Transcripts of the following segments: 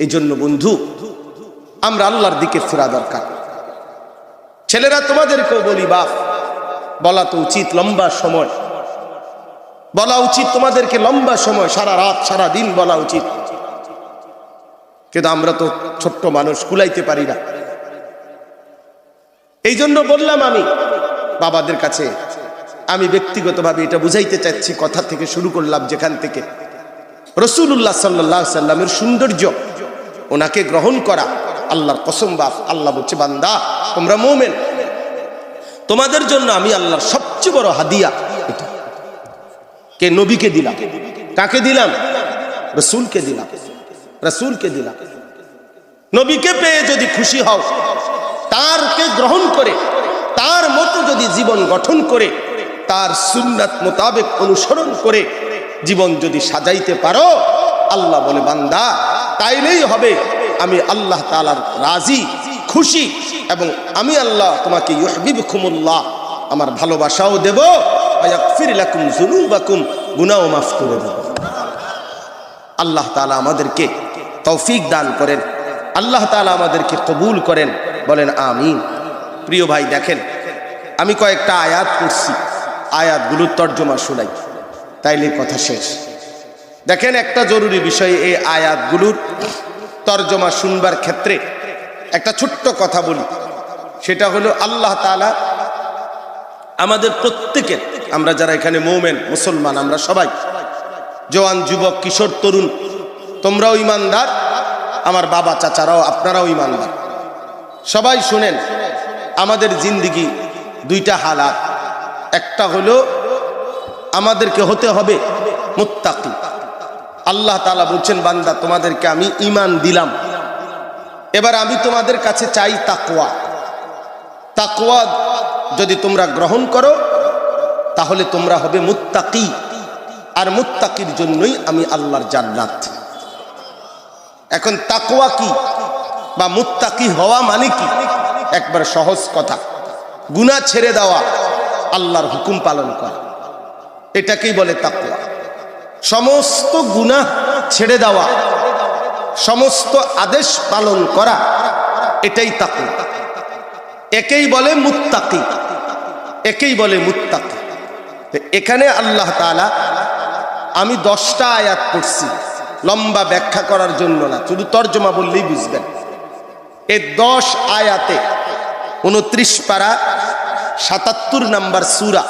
এই জন্য বন্ধু, আমরা আল্লাহর দিকে ফেরা দরকার। ছেলেরা, তোমাদেরকেও বলি বাপ, বলা তো উচিত লম্বা সময়। বলা উচিত তোমাদেরকে লম্বা সময়, সারা রাত, সারা দিন বলা উচিত। কিন্তু আমরা তো ছোট্ট মানুষ, কুলাইতে পারি না। এই জন্য বললাম আমি, বাবাদের কাছে, আমি ব্যক্তিগতভাবে এটা বুঝাইতে চাচ্ছি, কথা থেকে শুরু করলাম যেখান থেকে। রসুল্লাহ সাল্লাহ সাল্লামের সৌন্দর্য ওনাকে গ্রহণ করা। আল্লাহর কসম বাপ, আল্লাহ বলছে, বান্দা, তোমরা মোমেন। তোমাদের জন্য আমি আল্লাহর সবচেয়ে বড় হাদিয়া এটা। কে নবীকে দিলাম? কাকে দিলাম? রসুলকে দিলাম। রসুলকে দিলাম। নবীকে পেয়ে যদি খুশি হও, তারকে গ্রহণ করে, তার মতো যদি জীবন গঠন করে, তার সুন্নাত মোতাবেক অনুসরণ করে, জীবন যদি সাজাইতে পারো, আল্লাহ বলে, বান্দা তাইলেই হবে। আমি আল্লাহ তালার রাজি, খুশি এবং আমি আল্লাহ তোমাকে ইহবিবুকুমুল্লাহ আমার ভালোবাসাও দেব ফিরিলাকুম জুনুবাকুম গুনাও মাফ করে দেব। আল্লাহ তালা আমাদেরকে তৌফিক দান করেন, আল্লাহ তালা আমাদেরকে কবুল করেন, বলেন আমি প্রিয় ভাই, দেখেন, আমি কয়েকটা আয়াত করছি আয়াতগুলোর তর্জমা শোনাই তাইলে কথা শেষ। দেখেন একটা জরুরি বিষয় এই আয়াতগুলোর তর্জমা শুনবার ক্ষেত্রে। একটা ছোট্ট কথা বলি, সেটা হলো আল্লাহ তালা আমাদের প্রত্যেকের, আমরা যারা এখানে মৌমেন, মুসলমান, আমরা সবাই, জওয়ান, যুবক, কিশোর, তরুণ, তোমরাও ইমানদার আমার বাবা, চাচারাও, আপনারাও ইমানদার সবাই শুনেন, আমাদের জিন্দিগি দুইটা হালাত। একটা হলো, আমাদেরকে হতে হবে মুত্তাকি। আল্লাহ তালা বলছেন, বান্দা, তোমাদেরকে আমি ইমান দিলাম। এবার আমি তোমাদের কাছে চাই তাকওয়া। তাকওয়া যদি তোমরা গ্রহণ করো, তাহলে তোমরা হবে মুত্তাকি। আর মুত্তাকির জন্যই আমি আল্লাহর জান্নাত। এখন তাকওয়া কি বা মুত্তাকি হওয়া মানে কি? একবার সহজ কথা। গুনাহ ছেড়ে দেওয়া আল্লাহর হুকুম পালন করা। এটাকেই বলে তাকওয়া। সমস্ত গুনাহ ছেড়ে দেওয়া, সমস্ত আদেশ পালন করা, এটাই তাকওয়া। একেই বলে মুত্তাকি, একেই বলে মুত্তাকি। এখানে আল্লাহ তাআলা, আমি দশটা আয়াত পড়ছি, লম্বা ব্যাখ্যা করার জন্য না, শুধু তর্জমা বললেই বুঝবেন। এই দশ আয়াতে উনত্রিশ পারা সাতাত্তর নাম্বার সুরা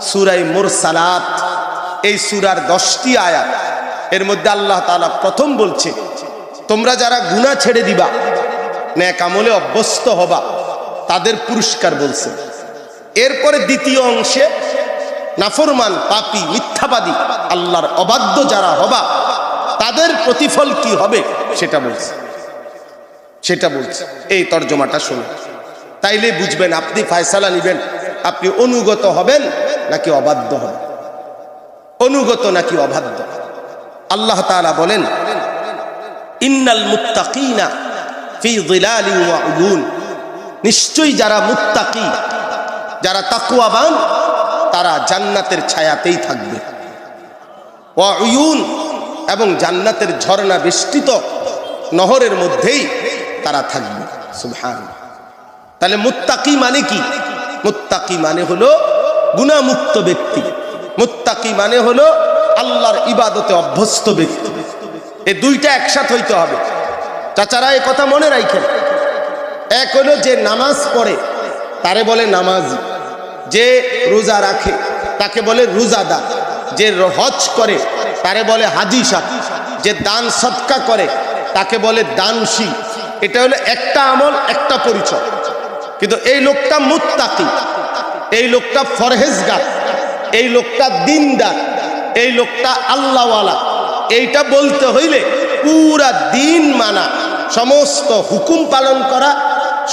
সুরাই মোর সালাত এই সুরার দশটি আয়াত, এর মধ্যে আল্লাহ তালা প্রথম বলছে, তোমরা যারা গুণা ছেড়ে দিবা, ন্যাক আমলে অভ্যস্ত হবা তাদের পুরস্কার বলছে। এরপরে দ্বিতীয় অংশে, নাফরমান, পাপি, মিথ্যাবাদী, আল্লাহর অবাধ্য যারা হবা, তাদের প্রতিফল কি হবে সেটা বলছে। সেটা বলছে। এই তর্জমাটা শুনুন তাইলে বুঝবেন, আপনি ফায়সালা নিবেন, আপনি অনুগত হবেন নাকি অবাধ্য হবেন? অনুগত নাকি অবাধ্য? আল্লাহ তাআলা বলেন, ইন্নাল মুত্তাকিনা ফি নিশ্চয়ই যারা মুত্তাকি, যারা তাকওয়াবান, তারা জান্নাতের ছায়াতেই থাকবে। এবং জান্নাতের ঝর্ণা বেষ্টিত নহরের মধ্যেই তারা থাকবে। সুবহান তাহলে মুত্তাকি মানে কি? মুত্তাকি মানে হলো গুণামুক্ত ব্যক্তি। মুত্তাকি মানে হলো আল্লাহর ইবাদতে অভ্যস্ত ব্যক্তি। এই দুইটা একসাথ হইতে হবে। চাচারা এই কথা মনে রাখেন এক হলো যে নামাজ পড়ে, তারে বলে নামাজি। যে রোজা রাখে, তাকে বলে রোজাদা। যে হজ করে, তারে বলে হাজি সাহ যে দান সৎকা করে, তাকে বলে দানশী। এটা হলো একটা আমল, একটা পরিচয়। কিন্তু এই লোকটা মুত্তাকি। এই লোকটা ফরহেজগার। এই লোকটা দিনদার, এই লোকটা আল্লাহওয়ালা। এইটা বলতে হইলে পুরা দিন মানা, সমস্ত হুকুম পালন করা,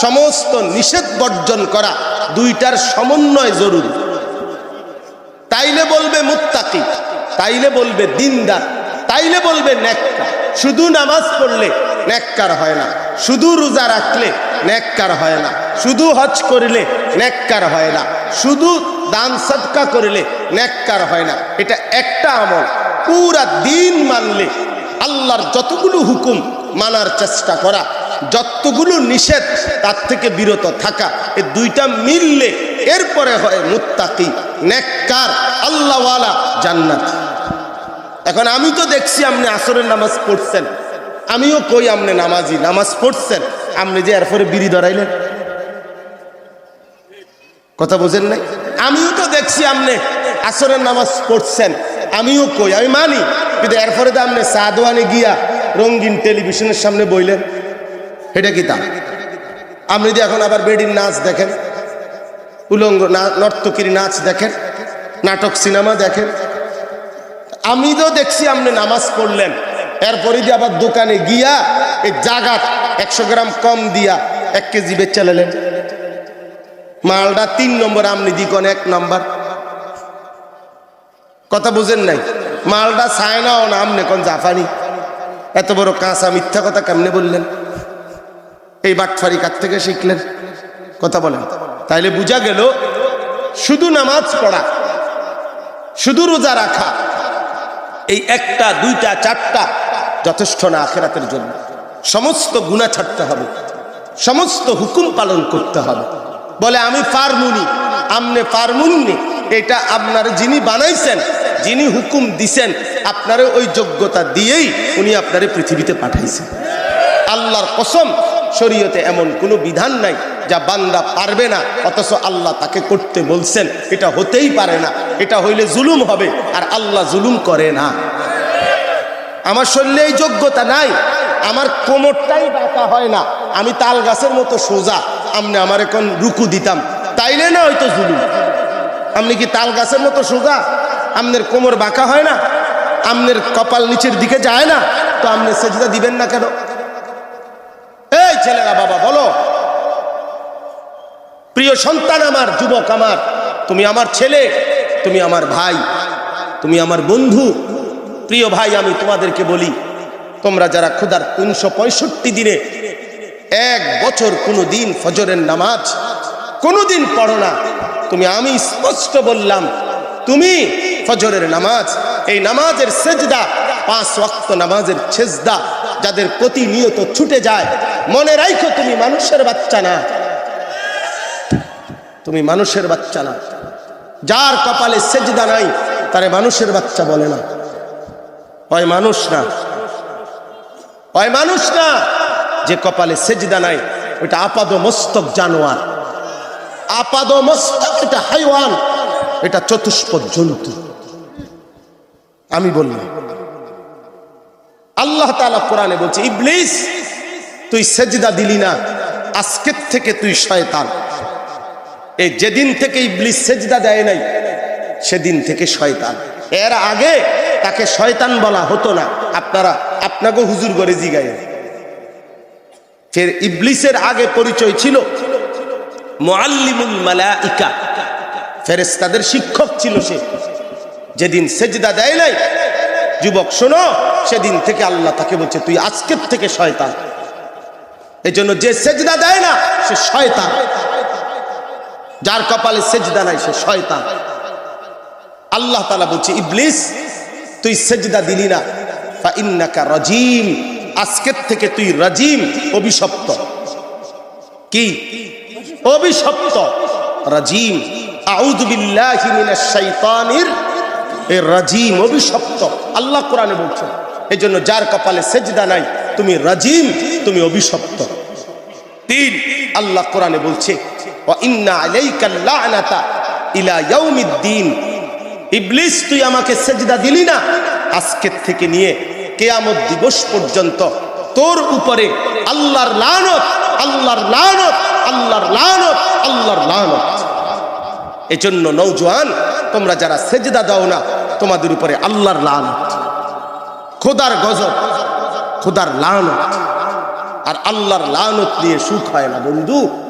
সমস্ত নিষেধ বর্জন করা দুইটার সমন্বয় জরুরি। তাইলে বলবে মুত্তাকি, তাইলে বলবে দিনদার, তাইলে বলবে নেককার শুধু নামাজ পড়লে নেককার হয় না, শুধু রোজা রাখলে নেককার হয় না। শুধু হজ করলে নেককার হয় না। শুধু দান সদকা করলে নেককার হয় না। এটা একটা আমল। পুরা দিন মানলে আল্লাহর যতগুলো হুকুম মানার চেষ্টা করা, যতগুলো নিষেধ তার থেকে বিরত থাকা এই দুইটা মিললে এরপরে হয় মুত্তাকি, নেককার, আল্লাহওয়ালা, জান্নাত। এখন আমি তো দেখছি আপনি আসরের নামাজ পড়ছেন। আমিও কই আপনি নামাজি? নামাজ পড়ছেন। আপনি যে এরপরে বিড়ি ধরাইলেন। কথা বোঝেন নাই? আমিও তো দেখছি আপনি আসরের নামাজ পড়ছেন। আমিও কই, আমি মানি। কিন্তু এরপরে তো আপনি সাদওয়ানে গিয়া রঙিন টেলিভিশনের সামনে বইলেন। এটা কি তা? আপনি যদি এখন আবার বেডির নাচ দেখেন, উলঙ্গ নর্তকীর নাচ দেখেন, নাটক সিনেমা দেখেন, আমি তো দেখছি আপনি নামাজ পড়লেন। এরপরে দিয়ে আবার দোকানে গিয়া এই জাগাত একশো গ্রাম কম দিয়া এক কেজি বেচালেন মালটা তিন নম্বর, আমনি দিকন এক নম্বর। কথা বুঝেন নাই? মালটা চায়নাও না, আমনে কোন জাফানি? এত বড় কাঁচা মিথ্যা কথা কেমনে বললেন? এই বাটফারি কার থেকে শিখলেন? কথা বলেন। তাইলে বোঝা গেল, শুধু নামাজ পড়া, শুধু রোজা রাখা, এই একটা, দুইটা, চারটা যথেষ্ট না আখেরাতের জন্য। সমস্ত গুণা ছাড়তে হবে। সমস্ত হুকুম পালন করতে হবে। বলে, আমি ফার্মুনি। আমনে ফার্মুননি এটা আপনার যিনি বানাইছেন, যিনি হুকুম দিছেন, আপনার ওই যোগ্যতা দিয়েই উনি আপনারে পৃথিবীতে পাঠাইছেন। আল্লাহর কসম, শরীয়তে এমন কোনো বিধান নাই যা বান্দা পারবে না, অথচ আল্লাহ তাকে করতে বলছেন। এটা হতেই পারে না, এটা হইলে জুলুম হবে, আর আল্লাহ জুলুম করে না। আমার শরীরে এই যোগ্যতা নাই, আমার কোমরটাই বাঁকা হয় না, আমি তাল গাছের মতো সোজা আপনি আমার এখন রুকু দিতাম। তাইলে না হয়তো জুলুম। আপনি কি তাল গাছের মতো সোজা আপনার কোমর বাঁকা হয় না? আপনার কপাল নিচের দিকে যায় না? তো আপনি সেজদা দিবেন না কেন? এই ছেলেরা বাবা, বলো। প্রিয় সন্তান আমার, যুবক আমার, তুমি আমার ছেলে, তুমি আমার ভাই, তুমি আমার বন্ধু। প্রিয় ভাই, আমি তোমাদেরকে বলি, তোমরা যারা ক্ষুধার তিনশো পঁয়ষট্টি দিনে এক বছর কোনো দিন ফজরের নামাজ কোনো দিন পড়ো না। তুমি, আমি স্পষ্ট বললাম, তুমি ফজরের নামাজ, এই নামাজের সেজদা, পাঁচ ওয়াক্ত নামাজের সেজদা, যাদের প্রতিনিয়ত ছুটে যায়, মনে রাখো তুমি মানুষের বাচ্চা না। তুমি মানুষের বাচ্চা না। যার কপালে সেজদা নাই, তারে মানুষের বাচ্চা বলে না। হয় মানুষ না। হয় মানুষ না। যে কপালে সেজদা নাই, ওইটা আপাদ মস্তক জানোয়ার। আপাদ মস্তক এটা হাইওয়ান, এটা চতুষ্পদ জন্তু। আমি বললাম, আল্লাহ তাআলা কোরআনে বলছে, ইবলিস, তুই সেজদা দিলি না, আজকের থেকে তুই শয়তান। এই যেদিন থেকে ইবলিস সেজদা দেয় নাই, সেদিন থেকে শয়তান। এর আগে তাকে শয়তান বলা হতো না। আপনারা আপনাকে হুজুর করে জিগায় ফের ইবলিসের আগে পরিচয় ছিল। মালাইকা। ফেরেশতাদের শিক্ষক ছিল সে। যেদিন সেজদা দেয় নাই, যুবক শোনো, সেদিন থেকে আল্লাহ তাকে বলছে, তুই আজকের থেকে শয়তান। এই জন্য যে সেজদা দেয় না, সে শয়তান। যার কপালে সেজদা নাই, সে শয়তান। আল্লাহ তালা বলছে, ইবলিস, তুই সেজদা দিলি না। রাজিম। আজকের থেকে তুই রাজিম, অভিশপ্ত। কি? অভিশপ্ত। রাজিম আউযু বিল্লাহি এ রাজিম, অভিশপ্ত। আল্লাহ কোরআনে বলছেন এই জন্য যার কপালে সেজদা নাই, তুমি রাজিম, তুমি অভিশপ্ত। তিন, আল্লাহ কোরআনে বলছে ইবলিস, তুই আমাকে সেজদা দিলি না। আজকের থেকে নিয়ে কেয়ামত দিবস পর্যন্ত। তোর উপরে আল্লাহর লানত আল্লাহর লানত আল্লাহর লানত আল্লাহর লানত। এজন্য নৌজওয়ান তোমরা যারা সেজদা দাও না, তোমাদের উপরে আল্লাহর লানত। খোদার গজব, খোদার লানত। আর আল্লাহর লানত নিয়ে সুখ হয় না, বন্ধু।